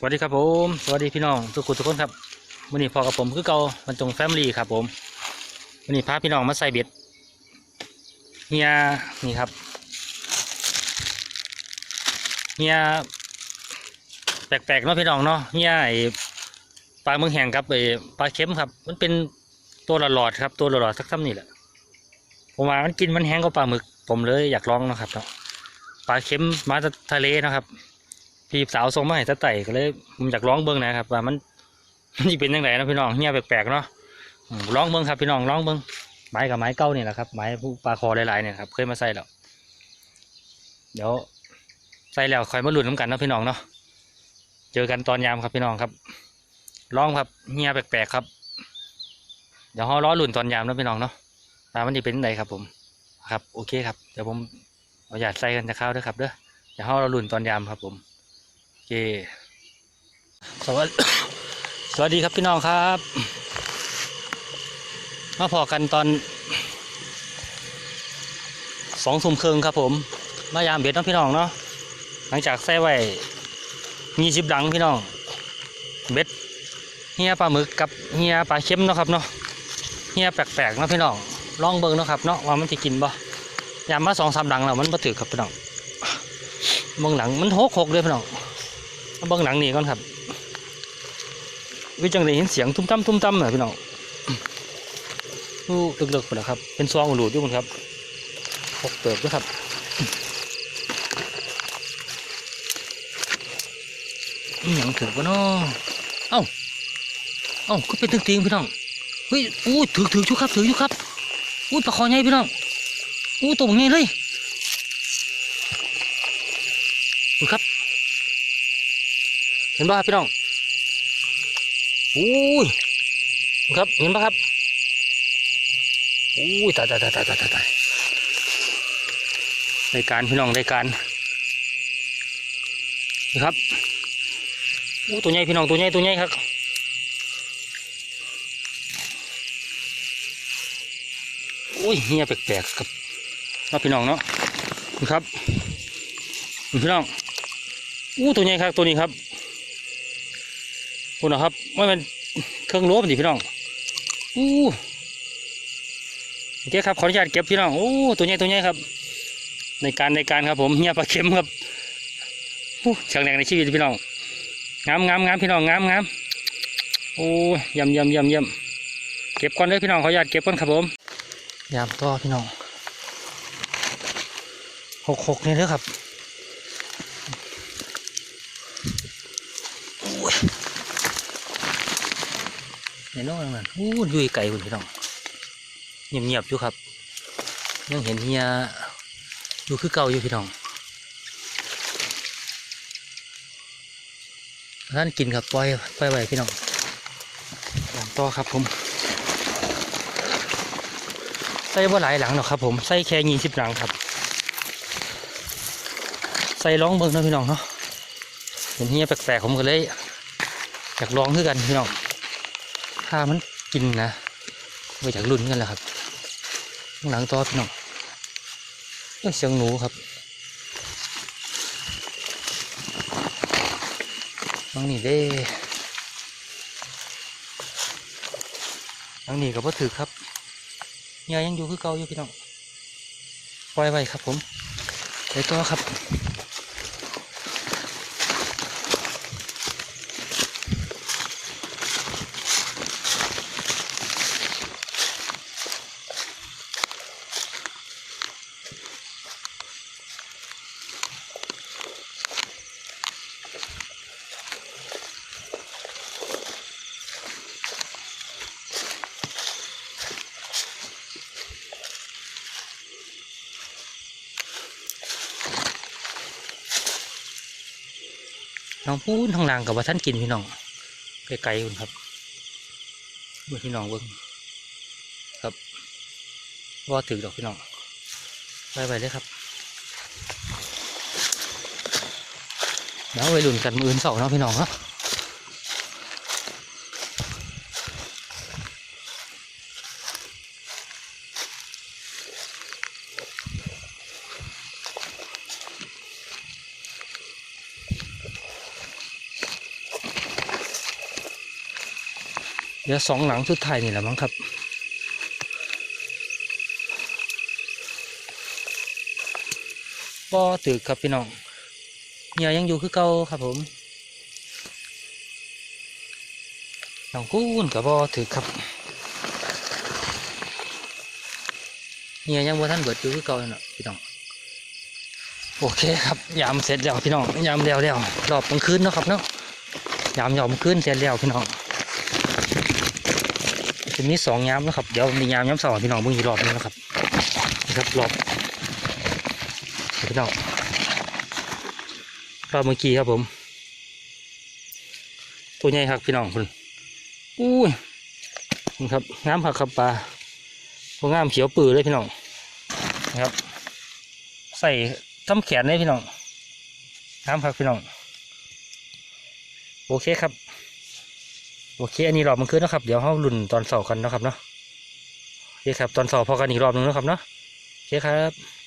สวัสดีครับผม สวัสดีพี่น้องทุกคนทุกคนครับวันนี้พอกับผมคือเกามันจงแฟมลี่ครับผมวันนี้พาพี่น้องมาใส่เบ็ดเฮียนี่ครับเฮียแปลกๆเนาะพี่น้องเนาะเฮียไอปลาเมืองแห้งครับไอปลาเค็มครับ มันเป็นตัวหลอดครับตัวหลอดสักซ้ำนี่แหละผมว่ามันกินมันแห้งก็ปลาหมึก ผมเลยอยากลองเนาะครับเนาะปลาเค็มมาจากทะเลนะครับ พี่สาวส่งมาให้ตะไต่ก็เลยผมอยากร้องเบิ้งนะครับ ว่ามันมันจะเป็นยังไงนะพี่น้องเงียแปลกๆเนาะร้องเบิ้งครับพี่น้องร้องเบิ้งไม้กับไม้เก้านี่แหละครับไม้ผู้ปลาคอหลายๆเนี่ยครับเคยมาใส่แล้วเดี๋ยวใส่แล้วคอยมาลุ้นน้ำกันนะพี่น้องเนาะเจอกันตอนยามครับพี่น้องครับร้องครับเงียแปลกๆครับ เดี๋ยวเราล้อลุ้นตอนยามนะพี่น้องเนาะว่ามันจะเป็นยังไงครับ ผมครับโอเคครับเดี๋ยวผมเอาอยากใส่กันจะเข้าด้วยครับเด้อเดี๋ยวเราล้ลุ้นตอนยามครับผม เคสวัสดีสวัสดีครับพี่น้องครับ มาพอกันตอนสองทุ่มครึ่งครับผม มายามเบ็ดน้องพี่น้องเนาะหลังจากใส่ไว้ยี่สิบดังพี่น้อง เบ็ดเฮียปลาหมึกกับเฮียปลาเค็มเนาะครับเนาะเฮียแปลกๆเนาะพี่น้องลองเบิ่งเนาะครับเนาะว่ามันจะกินบ่ยามมาสองสามดังแล้วมันบ่ถือครับพี่น้องเบิ่งหลังมันหกหกเลยพี่น้อง เบิ่งหนังนี่ก่อนครับวิจังได้เห็นเสียงตุ้มตั้มตุ้มตั้มเหรอพี่น้องอู้ลึกๆไปแล้วครับ เป็นซองหลูดด้วยคุณครับหกเติบด้วยครับนี่หยังถือวะเนาะเอ้า เอ้าก็เป็นตึงๆพี่น้อง เฮ้ย อู้ถือถือชุกครับ ถือชุกครับ อู้ปลาคอใหญ่พี่น้อง อู้ตัวใหญ่เลยดูครับ เห็นป่ะครับพี่น้องอุ้ยครับเห็นป่ะครับอุ้ยตายตายตายตายตายตายตายการพี่น้องได้การนี่ครับอู้ตัวใหญ่พี่น้องตัวใหญ่ตัวใหญ่ครับอุ้ยเฮียแปลกๆครับเนาะพี่น้องเนาะนี่ครับพี่น้องอู้ตัวใหญ่ครับตัวนี้ครับ ตัวนะครับว่ามันเครื่องโลบสิพี่น้องอู้โอเคครับขออนุญาตเก็บพี่น้องอู้ตัวใหญ่ตัวใหญ่ครับ ในการในการครับผมเงียปลาเข็มครับอู้เชิงแรงในชีวิตพี่น้องงามงามงามพี่น้องงามงามโอ้ยยำยำยำยำเก็บก่อนเลยพี่น้องขออนุญาตเก็บก่อนครับผมยำต่อพี่น้องหกหกนี่เด้อครับ ในโลกนั้นอู้ยุยไก่คุณพี่น้องเงียบๆอยู่ครับ ยังเห็นเฮียอยู่คือเก่าอยู่พี่น้องท่านกินครับปล่อยปล่อยไว้พี่น้องตามต่อครับผมใส่ว่าหลายหลังหรอกครับผมใส่แค่ยี่สิบหลังครับ ใส่ร้องเบิ่งนาะพี่น้องเนาะเห็นเฮียแปลกๆผมก็เลยอยากลองคือกันพี่น้อง ถ้ามันกินนะมาจากรุ่นกันแหละครับข้างหลังต่อพี่น้องเอ้ยเสียงหนูครับน้องนี่เด้น้องนี่กับพ่ถือครับยายยังอยู่คือเก่าอยู่พี่น้องปล่อยไว้ครับผมไปต่อครับ น้องพูนทางล่างกับว่าท่านกินพี่น้องไกลๆคุณครับเมื่อพี่น้องเบิ้งครับว่าถือดอกพี่น้องไปไปเลยครับเดี๋ยวไปหลุนกันมืออื่นเสาเนาะพี่น้องเนาะ เหลือสองหลังสุดท้ายนี่แหละมั้งครับ บ่ตึกครับพี่น้องเหยื่อยังอยู่คือเก่าครับผมน้องกูนกับบ่ตึกครับเหยื่อยังบ่ทันเบิดอยู่คือเก่าเนาะพี่น้องโอเคครับยามเสร็จแล้วพี่น้องยามแล้วแล้วรอบกลางคืนเนาะครับเนาะยามยอมคืนเสร็จแล้วพี่น้อง จะมีสองยามนะครับ เดี๋ยวมียามยามสองพี่น้องเบิ่งอีกรอบนึงนะครับนี่ครับรอบพี่น้องรอบเมื่อกี้ครับผม ตัวใหญ่ครับพี่น้องคุณอุ้ยนี่ครับงามผักครับปลาตัวงามเขียวปื้อเลยพี่น้องนะครับ ใส่ทำแขนเลยพี่น้องงามผักพี่น้อง โอเคครับ โอเคอันนี้รอบมันขึ้นนะครับเดี๋ยวเขาลุ่นตอนเสาร์กันนะครับเนาะโอเคครับตอนเสาร์พอกันอีกรอบหนึงนะครับเนาะโอเคครับ